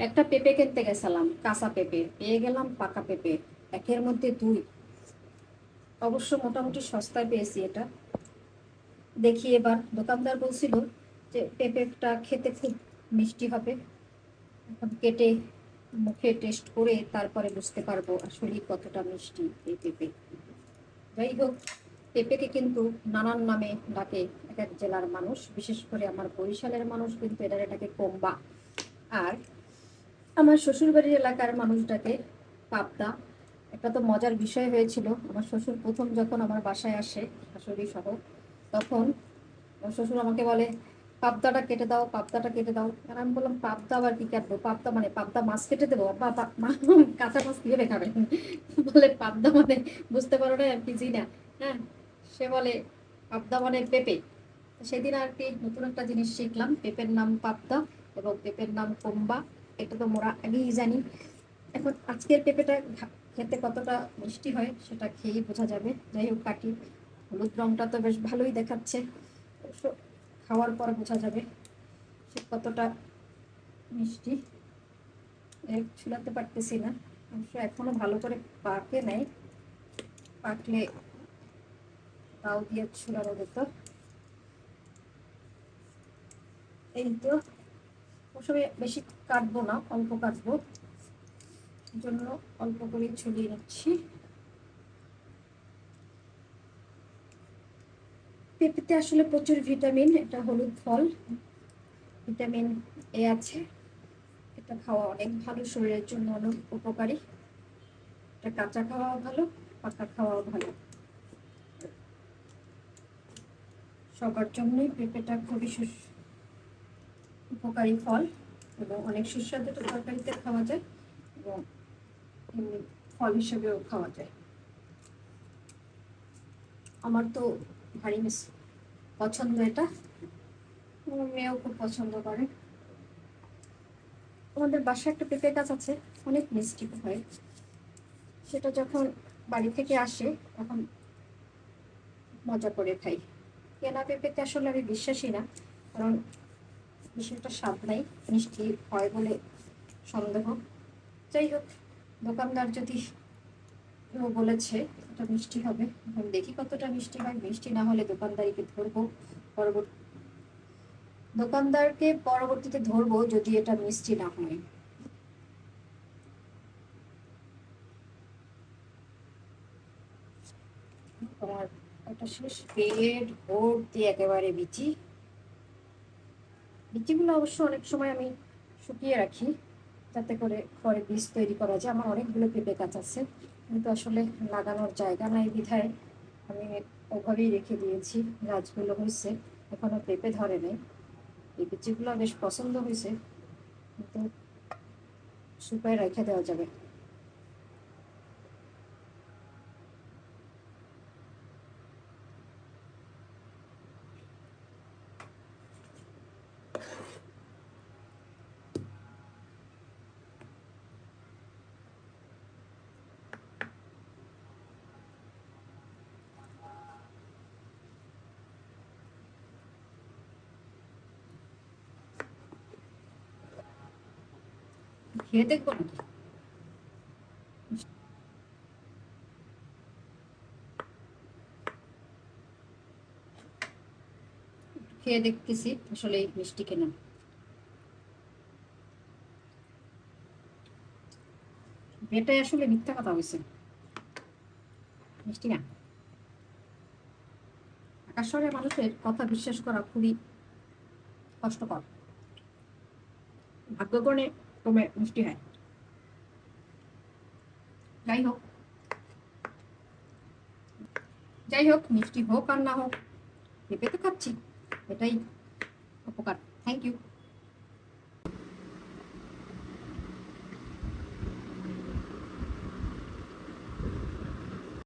একটা পেঁপে কিনতে গেছিলাম, কাঁচা পেঁপে। পেয়ে গেলাম পাকা পেঁপে, একের মধ্যে দুই। অবশ্য মোটামুটি সস্তায় পেয়েছি এটা। দেখি এবার, দোকানদার বলছিল যে পেঁপেটা খেতে খুব মিষ্টি হবে। এখন কেটে মুখে টেস্ট করে তারপরে বুঝতে পারব আসলে কতটা মিষ্টি এই পেঁপে। যাই হোক, পেঁপেকে কিন্তু নানান নামে ডাকে এক এক জেলার মানুষ। বিশেষ করে আমার বরিশালের মানুষ কিন্তু এটা এটাকে কোম্বা। আর আমার শ্বশুরবাড়ির এলাকার মানুষটাকে পাবদা। একটা তো মজার বিষয় হয়েছিল, আমার শ্বশুর প্রথম যখন আমার বাসায় আসে, শাশুড়ি সহ, তখন আমার শ্বশুর আমাকে বলে, পাবদাটা কেটে দাও, পাবদাটা কেটে দাও। আর আমি বললাম, পাবদা আবার কি কাটবো? পাবদা মানে পাবদা মাছ কেটে দেবো? কাঁচা মাছ কীভাবে খাবেন বলে, পাবদা মানে বুঝতে পারো না পিজি না। হ্যাঁ সে বলে, পাবদা মানে পেঁপে। সেদিন আর কি নতুন একটা জিনিস শিখলাম, পেঁপের নাম পাবদা এবং পেঁপের নাম কোম্বা। এটা তো মোরা আগেই জানি। এখন আজকের পেঁপেটা খেতে কতটা মিষ্টি হয় সেটা খেয়েই বোঝা যাবে। যাই হোক কাটি হলুদ রংটা তো বেশ ভালোই দেখাচ্ছে। খাওয়ার পর বোঝা যাবে সে কতটা মিষ্টি। ছুলাতে পারতেছি না। অবশ্য এখনও ভালো করে পাকে নাই। পাকলে তাও দিয়ে ছুলানো যেত এই তো। ওসবে বেশি কাটবো না, অল্প কাটবো। জন্য অল্প করে ছড়িয়ে নিচ্ছি। পেঁপেতে আসলে প্রচুর ভিটামিন, এটা হলুদ ফল। ভিটামিন এ আছে। এটা খাওয়া অনেক ভালো, শরীরের জন্য অনেক উপকারী। এটা কাঁচা খাওয়াও ভালো, পাকা খাওয়াও ভালো। সবার জন্যই পেঁপেটা খুবই সুস- উপকারী ফল এবং অনেক সুস্বাদু এটা তরকারিতে খাওয়া যায় এবং এমনি ফল হিসেবেও খাওয়া যায়। আমার তো ভারী মিস পছন্দ এটা। আমার মেয়েও খুব পছন্দ করে। আমাদের বাসায় একটা পেঁপে গাছ আছে, অনেক মিষ্টি হয়। সেটা যখন বাড়ি থেকে আসে, তখন মজা করে খাই। কেনা পেঁপেতে আসলে আমি বিশ্বাসী না, কারণ একটা স্বাদ নাই মিষ্টি হয় বলে সন্দেহ। যাই হোক দোকানদার যদি কেউ বলেছে এটা মিষ্টি হবে, এখন দেখি কতটা মিষ্টি হয়। মিষ্টি না হলে দোকানদারিকে ধরবো পরবর্তী, দোকানদারকে পরবর্তীতে ধরবো যদি এটা মিষ্টি না হয়। তোমার একটা শেষ পেট ভর্তি একেবারে বিচি। বিচিগুলো অবশ্য অনেক সময় আমি শুকিয়ে রাখি। যাতে করে পরে বীজ তৈরি করা যায়। আমার অনেকগুলো পেঁপে গাছ আছে। কিন্তু আসলে লাগানোর জায়গা নাই বিধায় আমি ওভাবেই রেখে দিয়েছি। গাছগুলো হয়েছে এখনও পেঁপে ধরে নেই। এই বিচিগুলো বেশ পছন্দ হয়েছে। কিন্তু শুকায় রেখে দেওয়া যাবে। 消えてくるんです খেয়ে দেখতেছি আসলে মিষ্টি কেনা। এটাই আসলে মিথ্যা কথা হয়েছে মিষ্টি না। আকাশরে মানুষের কথা বিশ্বাস করা খুবই কষ্টকর। ভাগ্যগণে কমে মিষ্টি হয়। যাই হোক। যাই হোক, মিষ্টি হোক আর না হোক পেঁপে তো খাচ্ছি। এটাই উপকার। Thank you